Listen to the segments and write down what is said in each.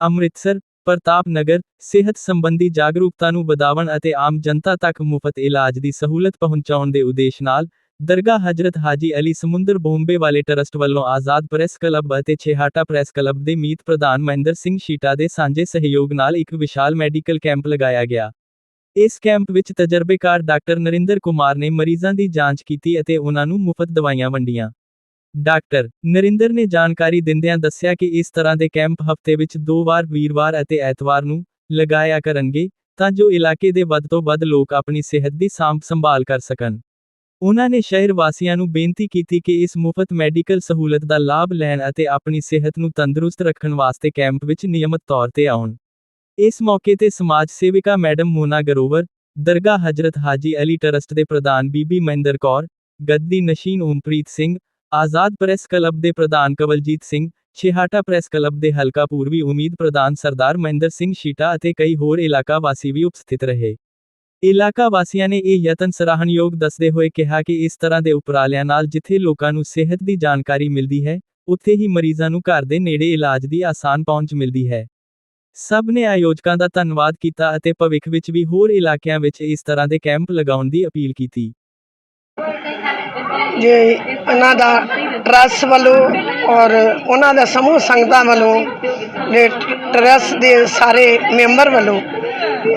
ਅੰਮ੍ਰਿਤਸਰ, ਪ੍ਰਤਾਪ ਨਗਰ, ਸਿਹਤ ਸੰਬੰਧੀ ਜਾਗਰੂਕਤਾ ਨੂੰ ਵਧਾਉਣ ਅਤੇ ਆਮ ਜਨਤਾ ਤੱਕ ਮੁਫਤ ਇਲਾਜ ਦੀ ਸਹੂਲਤ ਪਹੁੰਚਾਉਣ ਦੇ ਉਦੇਸ਼ ਨਾਲ ਦਰਗਾਹ ਹਜ਼ਰਤ ਹਾਜੀ ਅਲੀ ਸਮੁੰਦਰ ਬੰਬੇ ਵਾਲੇ ਟਰਸਟ ਵੱਲੋਂ ਆਜ਼ਾਦ ਪ੍ਰੈਸ ਕਲੱਬ ਅਤੇ ਛੇਹਾਟਾ ਪ੍ਰੈਸ ਕਲੱਬ ਦੇ ਮੀਤ ਪ੍ਰਧਾਨ ਮਹਿੰਦਰ ਸਿੰਘ ਸ਼ੀਟਾ ਦੇ ਸਾਂਝੇ ਸਹਿਯੋਗ ਨਾਲ ਇੱਕ ਵਿਸ਼ਾਲ ਮੈਡੀਕਲ ਕੈਂਪ ਲਗਾਇਆ ਗਿਆ। ਇਸ ਕੈਂਪ ਵਿੱਚ ਤਜਰਬੇਕਾਰ ਡਾਕਟਰ ਨਰਿੰਦਰ ਕੁਮਾਰ ਨੇ ਮਰੀਜ਼ਾਂ ਦੀ ਜਾਂਚ ਕੀਤੀ ਅਤੇ ਉਹਨਾਂ ਨੂੰ ਮੁਫਤ ਦਵਾਈਆਂ ਵੰਡੀਆਂ। ਡਾਕਟਰ ਨਰਿੰਦਰ ਨੇ ਜਾਣਕਾਰੀ ਦਿੰਦਿਆਂ ਦੱਸਿਆ ਕਿ ਇਸ ਤਰ੍ਹਾਂ ਦੇ ਕੈਂਪ ਹਫ਼ਤੇ ਵਿੱਚ ਦੋ ਵਾਰ ਵੀਰਵਾਰ ਅਤੇ ਐਤਵਾਰ ਨੂੰ ਲਗਾਇਆ ਕਰਨਗੇ ਤਾਂ ਜੋ ਇਲਾਕੇ ਦੇ ਵੱਧ ਤੋਂ ਵੱਧ ਲੋਕ ਆਪਣੀ ਸਿਹਤ ਦੀ ਸਾਂਭ ਸੰਭਾਲ ਕਰ ਸਕਣ। ਉਹਨਾਂ ਨੇ ਸ਼ਹਿਰ ਵਾਸੀਆਂ ਨੂੰ ਬੇਨਤੀ ਕੀਤੀ ਕਿ ਇਸ ਮੁਫਤ ਮੈਡੀਕਲ ਸਹੂਲਤ ਦਾ ਲਾਭ ਲੈਣ ਅਤੇ ਆਪਣੀ ਸਿਹਤ ਨੂੰ ਤੰਦਰੁਸਤ ਰੱਖਣ ਵਾਸਤੇ ਕੈਂਪ ਵਿੱਚ ਨਿਯਮਤ ਤੌਰ ਤੇ ਆਉਣ। ਇਸ ਮੌਕੇ ਤੇ ਸਮਾਜ ਸੇਵਿਕਾ ਮੈਡਮ ਮੋਨਾ ਗਰੋਵਰ, ਦਰਗਾਹ ਹਜ਼ਰਤ ਹਾਜੀ ਅਲੀ ਟਰਸਟ ਦੇ ਪ੍ਰਧਾਨ ਬੀਬੀ ਮਹਿੰਦਰ ਕੌਰ, ਗੱਦੀ ਨਸ਼ੀਨ ਓਮਪ੍ਰੀਤ ਸਿੰਘ ਆਜ਼ਾਦ ਪ੍ਰੈਸ ਕਲੱਬ ਦੇ ਪ੍ਰਧਾਨ ਕਵਲਜੀਤ ਸਿੰਘ, ਛਿਹਾਟਾ ਪ੍ਰੈਸ ਕਲੱਬ ਦੇ ਹਲਕਾ ਪੂਰਬੀ ਉਮੀਦ ਪ੍ਰਧਾਨ ਸਰਦਾਰ ਮਹਿੰਦਰ ਸਿੰਘ ਸ਼ੀਟਾ ਅਤੇ ਕਈ ਹੋਰ ਇਲਾਕਾ ਵਾਸੀ ਵੀ ਉਪਸਥਿਤ ਰਹੇ। ਇਲਾਕਾ ਵਾਸੀਆਂ ਨੇ ਇਹ ਯਤਨ ਸਰਾਹਨਯੋਗ ਦੱਸਦੇ ਹੋਏ ਕਿਹਾ ਕਿ ਇਸ ਤਰ੍ਹਾਂ ਦੇ ਉਪਰਾਲਿਆਂ ਨਾਲ ਜਿੱਥੇ ਲੋਕਾਂ ਨੂੰ ਸਿਹਤ ਦੀ ਜਾਣਕਾਰੀ ਮਿਲਦੀ ਹੈ, ਉੱਥੇ ਹੀ ਮਰੀਜ਼ਾਂ ਨੂੰ ਘਰ ਦੇ ਨੇੜੇ ਇਲਾਜ ਦੀ ਆਸਾਨ ਪਹੁੰਚ ਮਿਲਦੀ ਹੈ। ਸਭ ਨੇ ਆਯੋਜਕਾਂ ਦਾ ਧੰਨਵਾਦ ਕੀਤਾ ਅਤੇ ਭਵਿੱਖ ਵਿੱਚ ਵੀ ਹੋਰ ਇਲਾਕਿਆਂ ਵਿੱਚ ਇਸ ਤਰ੍ਹਾਂ ਦੇ ਕੈਂਪ ਲਗਾਉਣ ਦੀ ਅਪੀਲ ਕੀਤੀ। ਜੇ ਇਹਨਾਂ ਦਾ ਟਰੱਸ ਵੱਲੋਂ ਔਰ ਉਹਨਾਂ ਦਾ ਸਮੂਹ ਸੰਗਤਾਂ ਵੱਲੋਂ ਜੇ ਟਰੱਸ ਦੇ ਸਾਰੇ ਮੈਂਬਰ ਵੱਲੋਂ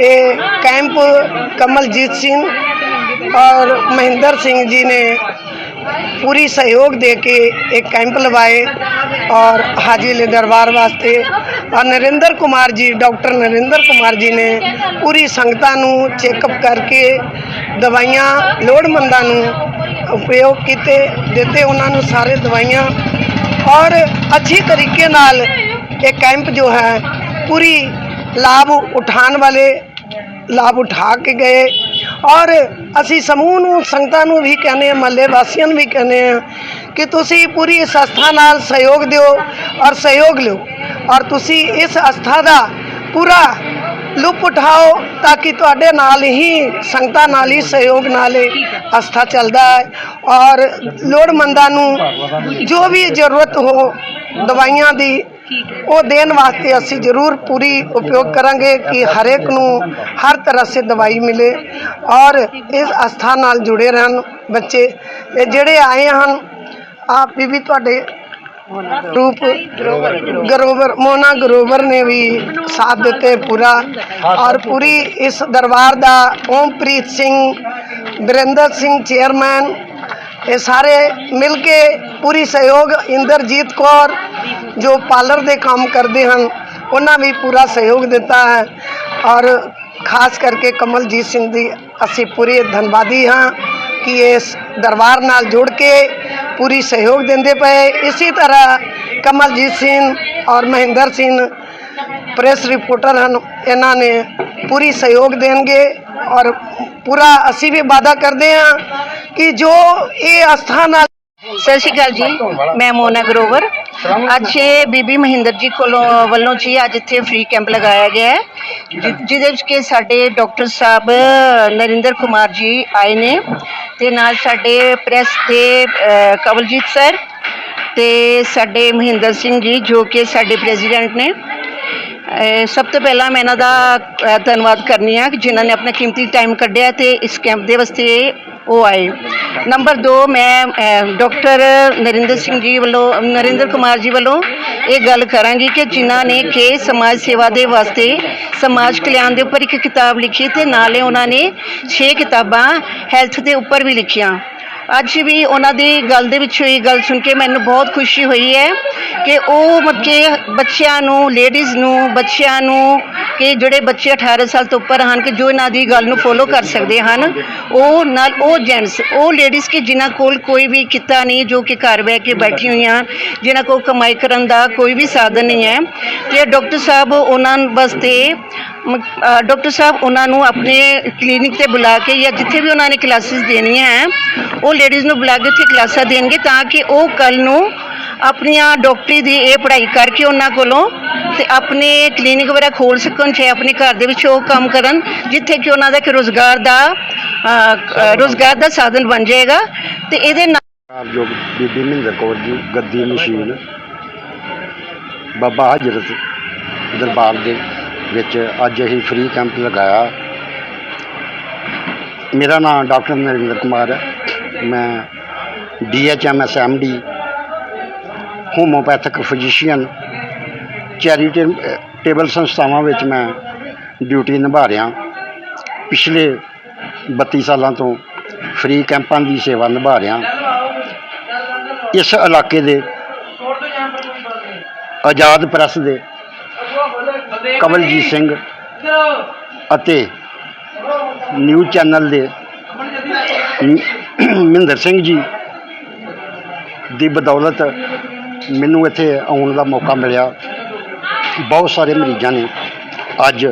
ਇਹ ਕੈਂਪ ਕਮਲਜੀਤ ਸਿੰਘ ਔਰ ਮਹਿੰਦਰ ਸਿੰਘ ਜੀ ਨੇ ਪੂਰੀ ਸਹਿਯੋਗ ਦੇ ਕੇ ਇੱਕ ਕੈਂਪ ਲਵਾਏ ਔਰ ਹਾਜੀ ਅਲੀ ਦਰਬਾਰ ਵਾਸਤੇ ਔਰ ਨਰਿੰਦਰ ਕੁਮਾਰ ਜੀ, ਡਾਕਟਰ ਨਰਿੰਦਰ ਕੁਮਾਰ ਜੀ ਨੇ ਪੂਰੀ ਸੰਗਤਾਂ ਨੂੰ ਚੈੱਕਅਪ ਕਰਕੇ ਦਵਾਈਆਂ ਲੋੜਮੰਦਾਂ ਨੂੰ ਉਪਯੋਗ ਕੀਤੇ, ਦਿੱਤੇ ਉਹਨਾਂ ਨੂੰ ਸਾਰੇ ਦਵਾਈਆਂ। ਔਰ ਅੱਛੀ ਤਰੀਕੇ ਨਾਲ ਇਹ ਕੈਂਪ ਜੋ ਹੈ, ਪੂਰੀ ਲਾਭ ਉਠਾਉਣ ਵਾਲੇ ਲਾਭ ਉਠਾ ਕੇ ਗਏ। ਔਰ ਅਸੀਂ ਸਮੂਹ ਨੂੰ, ਸੰਗਤਾਂ ਨੂੰ ਵੀ ਕਹਿੰਦੇ ਹਾਂ, ਮਹੱਲੇ ਵਾਸੀਆਂ ਨੂੰ ਵੀ ਕਹਿੰਦੇ ਹਾਂ ਕਿ ਤੁਸੀਂ ਪੂਰੀ ਇਸ ਅਸਥਾ ਨਾਲ ਸਹਿਯੋਗ ਦਿਓ ਔਰ ਸਹਿਯੋਗ ਲਿਓ। ਔਰ ਤੁਸੀਂ ਇਸ ਸੰਸਥਾ ਦਾ ਪੂਰਾ ਲੁਪ ਉਠਾਓ ਤਾਂ ਕਿ ਤੁਹਾਡੇ ਨਾਲ ਹੀ ਸੰਗਤਾਂ ਨਾਲ ਹੀ ਸਹਿਯੋਗ ਨਾਲ ਇਹ ਆਸਥਾ ਚੱਲਦਾ ਹੈ। ਔਰ ਲੋੜਮੰਦਾਂ ਨੂੰ ਜੋ ਵੀ ਜ਼ਰੂਰਤ ਹੋ ਦਵਾਈਆਂ ਦੀ, ਉਹ ਦੇਣ ਵਾਸਤੇ ਅਸੀਂ ਜ਼ਰੂਰ ਪੂਰੀ ਉਪਯੋਗ ਕਰਾਂਗੇ ਕਿ ਹਰੇਕ ਨੂੰ ਹਰ ਤਰ੍ਹਾਂ ਸੇ ਦਵਾਈ ਮਿਲੇ ਔਰ ਇਸ ਅਸਥਾ ਨਾਲ ਜੁੜੇ ਰਹਿਣ ਬੱਚੇ। ਇਹ ਜਿਹੜੇ ਆਏ ਹਨ, ਆਪ ਵੀ ਤੁਹਾਡੇ ਰੂਪ ਗਰੋਵਰ ਮੋਨਾ ਗਰੋਵਰ ਨੇ ਵੀ ਸਾਥ ਦਿੱਤੇ ਪੂਰਾ ਔਰ ਪੂਰੀ ਇਸ ਦਰਬਾਰ ਦਾ ਓਮਪ੍ਰੀਤ ਸਿੰਘ ਵਰਿੰਦਰ ਸਿੰਘ ਚੇਅਰਮੈਨ, ਇਹ ਸਾਰੇ ਮਿਲ ਕੇ ਪੂਰੀ ਸਹਿਯੋਗ ਇੰਦਰਜੀਤ ਕੌਰ ਜੋ ਪਾਰਲਰ ਦੇ ਕੰਮ ਕਰਦੇ ਹਨ, ਉਹਨਾਂ ਵੀ ਪੂਰਾ ਸਹਿਯੋਗ ਦਿੱਤਾ ਹੈ। ਔਰ ਖਾਸ ਕਰਕੇ ਕਮਲਜੀਤ ਸਿੰਘ ਦੀ ਅਸੀਂ ਪੂਰੇ ਧੰਨਵਾਦੀ ਹਾਂ ਕਿ ਇਸ ਦਰਬਾਰ ਨਾਲ ਜੁੜ ਕੇ ਪੂਰੀ ਸਹਿਯੋਗ ਦਿੰਦੇ ਪਏ। ਇਸੇ ਤਰ੍ਹਾਂ ਕਮਲਜੀਤ ਸਿੰਘ ਔਰ ਮਹਿੰਦਰ ਸਿੰਘ ਪ੍ਰੈਸ ਰਿਪੋਰਟਰ ਹਨ, ਇਹਨਾਂ ਨੇ ਪੂਰੀ ਸਹਿਯੋਗ ਦੇਣਗੇ ਔਰ ਪੂਰਾ ਅਸੀਂ ਵੀ ਵਾਅਦਾ ਕਰਦੇ ਹਾਂ ਕਿ ਜੋ ਇਹ ਆਸਥਾ ਨਾਲ ਸਤਿ ਸ਼੍ਰੀ ਅਕਾਲ ਜੀ, ਮੈਂ ਮੋਨਾ ਗਰੋਵਰ। ਅੱਜ ਇਹ ਬੀਬੀ ਮਹਿੰਦਰ ਜੀ ਕੋਲੋਂ ਵੱਲੋਂ ਜੀ ਅੱਜ ਇੱਥੇ ਫ੍ਰੀ ਕੈਂਪ ਲਗਾਇਆ ਗਿਆ ਹੈ। ਜਿ- ਜਿਹਦੇ ਵਿੱਚ ਕਿ ਸਾਡੇ ਡਾਕਟਰ ਸਾਹਿਬ ਨਰਿੰਦਰ ਕੁਮਾਰ ਜੀ ਆਏ ਨੇ। ਤੇ ਨਾਲ ਸਾਡੇ ਪ੍ਰੈਸ ਦੇ ਕਵਲਜੀਤ ਸਰ ਤੇ ਸਾਡੇ ਮਹਿੰਦਰ ਸਿੰਘ ਜੀ, ਜੋ ਕਿ ਸਾਡੇ ਪ੍ਰੈਜ਼ੀਡੈਂਟ ਨੇ। ਸਭ ਤੋਂ ਪਹਿਲਾਂ ਮੈਂ ਇਹਨਾਂ ਦਾ ਧੰਨਵਾਦ ਕਰਨੀ ਆ ਕਿ ਜਿਨ੍ਹਾਂ ਨੇ ਆਪਣਾ ਕੀਮਤੀ ਟਾਈਮ ਕੱਢਿਆ ਤੇ ਇਸ ਕੈਂਪ ਦੇ ਵਾਸਤੇ ਉਹ ਆਏ। ਨੰਬਰ 2 ਮੈਂ ਅ, ਡਾਕਟਰ ਨਰਿੰਦਰ ਸਿੰਘ ਜੀ ਵੱਲੋਂ ਨਰਿੰਦਰ ਕੁਮਾਰ ਜੀ ਵੱਲੋਂ ਇਹ ਗੱਲ ਕਰਾਂਗੀ ਕਿ ਜਿਨ੍ਹਾਂ ਨੇ ਕਿ ਸਮਾਜ ਸੇਵਾ ਦੇ ਵਾਸਤੇ ਸਮਾਜ ਕਲਿਆਣ ਦੇ ਉੱਪਰ ਇੱਕ ਕਿਤਾਬ ਲਿਖੀ ਤੇ ਨਾਲੇ ਉਹਨਾਂ ਨੇ 6 ਕਿਤਾਬਾਂ ਹੈਲਥ ਦੇ ਉੱਪਰ ਵੀ ਲਿਖੀਆਂ। ਅੱਜ ਵੀ ਉਹਨਾਂ ਦੀ ਗੱਲ ਦੇ ਵਿੱਚ ਇਹ ਗੱਲ ਸੁਣ ਕੇ ਮੈਨੂੰ ਬਹੁਤ ਖੁਸ਼ੀ ਹੋਈ ਹੈ ਕਿ ਉਹ ਮਤਲਬ ਕਿ ਬੱਚਿਆਂ ਨੂੰ ਲੇਡੀਜ਼ ਨੂੰ, ਬੱਚਿਆਂ ਨੂੰ ਕਿ ਜਿਹੜੇ ਬੱਚੇ 18 ਸਾਲ ਤੋਂ ਉੱਪਰ ਹਨ ਕਿ ਜੋ ਇਹਨਾਂ ਦੀ ਗੱਲ ਨੂੰ ਫੋਲੋ ਕਰ ਸਕਦੇ ਹਨ। ਉਹ ਨਾਲ ਉਹ ਜੈਂਟਸ ਉਹ ਲੇਡੀਜ਼ ਕਿ ਜਿਨ੍ਹਾਂ ਕੋਲ ਕੋਈ ਵੀ ਕਿੱਤਾ ਨਹੀਂ, ਜੋ ਕਿ ਘਰ ਬਹਿ ਕੇ ਬੈਠੀ ਹੋਈਆਂ, ਜਿਨ੍ਹਾਂ ਕੋਲ ਕਮਾਈ ਕਰਨ ਦਾ ਕੋਈ ਵੀ ਸਾਧਨ ਨਹੀਂ ਹੈ। ਤੇ ਡਾਕਟਰ ਸਾਹਿਬ, ਉਹਨਾਂ ਵਾਸਤੇ ਡਾਕਟਰ ਸਾਹਿਬ ਉਹਨਾਂ ਨੂੰ ਆਪਣੇ ਕਲੀਨਿਕ ਤੇ ਬੁਲਾ ਕੇ ਜਾਂ ਜਿੱਥੇ ਵੀ ਉਹਨਾਂ ਨੇ ਕਲਾਸਿਸ ਦੇਣੀਆਂ ਹੈ ਉਹ ਲੇਡੀਜ਼ ਨੂੰ ਬੁਲਾ ਕੇ ਉੱਥੇ ਕਲਾਸਾਂ ਦੇਣਗੇ ਤਾਂ ਕਿ ਉਹ ਕੱਲ ਨੂੰ ਆਪਣੀਆਂ ਡਾਕਟਰੀ ਦੀ ਇਹ ਪੜ੍ਹਾਈ ਕਰਕੇ ਉਹਨਾਂ ਕੋਲੋਂ ਤੇ ਆਪਣੇ ਕਲੀਨਿਕ ਵਗੈਰਾ ਖੋਲ ਸਕਣ ਚਾਹੇ ਆਪਣੇ ਘਰ ਦੇ ਵਿੱਚ ਉਹ ਕੰਮ ਕਰਨ ਜਿੱਥੇ ਕਿ ਉਹਨਾਂ ਦਾ ਇੱਕ ਰੋਜ਼ਗਾਰ ਦਾ ਅ, ਰੋਜ਼ਗਾਰ ਦਾ ਸਾਧਨ ਬਣ ਜਾਏਗਾ ਤੇ ਇਹਦੇ ਨਾਲ ਆਪ ਬੀਬੀ ਮਹਿੰਦਰ ਕੌਰ ਜੀ ਗੱਦੀ ਮਸ਼ੀਨ ਬਾਬਾ ਹਜਰਤ ਦਰਬਾਰ ਦੇ ਵਿੱਚ ਅੱਜ ਅਸੀਂ ਫ੍ਰੀ ਕੈਂਪ ਲਗਾਇਆ। ਮੇਰਾ ਨਾਮ ਡਾਕਟਰ ਨਰਿੰਦਰ ਕੁਮਾਰ ਹੈ। ਮੈਂ DHMS MD homeopathic physician charitable ਸੰਸਥਾਵਾਂ ਵਿੱਚ ਮੈਂ ਡਿਊਟੀ ਨਿਭਾ ਰਿਹਾ। ਪਿਛਲੇ 32 ਸਾਲਾਂ ਤੋਂ ਫ੍ਰੀ ਕੈਂਪਾਂ ਦੀ ਸੇਵਾ ਨਿਭਾ ਰਿਹਾ। ਇਸ ਇਲਾਕੇ ਦੇ ਆਜ਼ਾਦ ਪ੍ਰੈਸ ਦੇ ਕਮਲਜੀਤ ਸਿੰਘ ਅਤੇ ਨਿਊਜ਼ ਚੈਨਲ ਦੇ ਮਹਿੰਦਰ ਸਿੰਘ ਜੀ ਦੀ ਬਦੌਲਤ ਮੈਨੂੰ ਇੱਥੇ ਆਉਣ ਦਾ ਮੌਕਾ ਮਿਲਿਆ। ਬਹੁਤ ਸਾਰੇ ਮਰੀਜ਼ਾਂ ਨੇ ਅੱਜ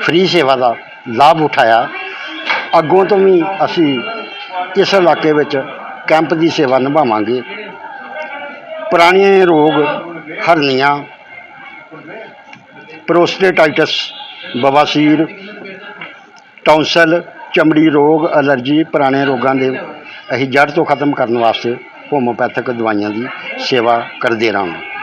ਫ੍ਰੀ ਸੇਵਾ ਦਾ ਲਾਭ ਉਠਾਇਆ। ਅੱਗੋਂ ਤੋਂ ਵੀ ਅਸੀਂ ਇਸ ਇਲਾਕੇ ਵਿੱਚ ਕੈਂਪ ਦੀ ਸੇਵਾ ਨਿਭਾਵਾਂਗੇ। ਪੁਰਾਣੇ ਰੋਗ ਹਰਨੀਆਂ ਪ੍ਰੋਸਟੇਟਾਈਟਸ, ਬਵਾਸੀਰ, ਟੌਂਸਲ, ਚਮੜੀ ਰੋਗ, ਅਲਰਜੀ, ਪੁਰਾਣੇ ਰੋਗਾਂ ਦੇ ਅਸੀਂ ਜੜ੍ਹ ਤੋਂ ਖਤਮ ਕਰਨ ਵਾਸਤੇ ਹੋਮੋਪੈਥਿਕ ਦਵਾਈਆਂ ਦੀ ਸੇਵਾ ਕਰਦੇ ਰਹਾਂਗੇ।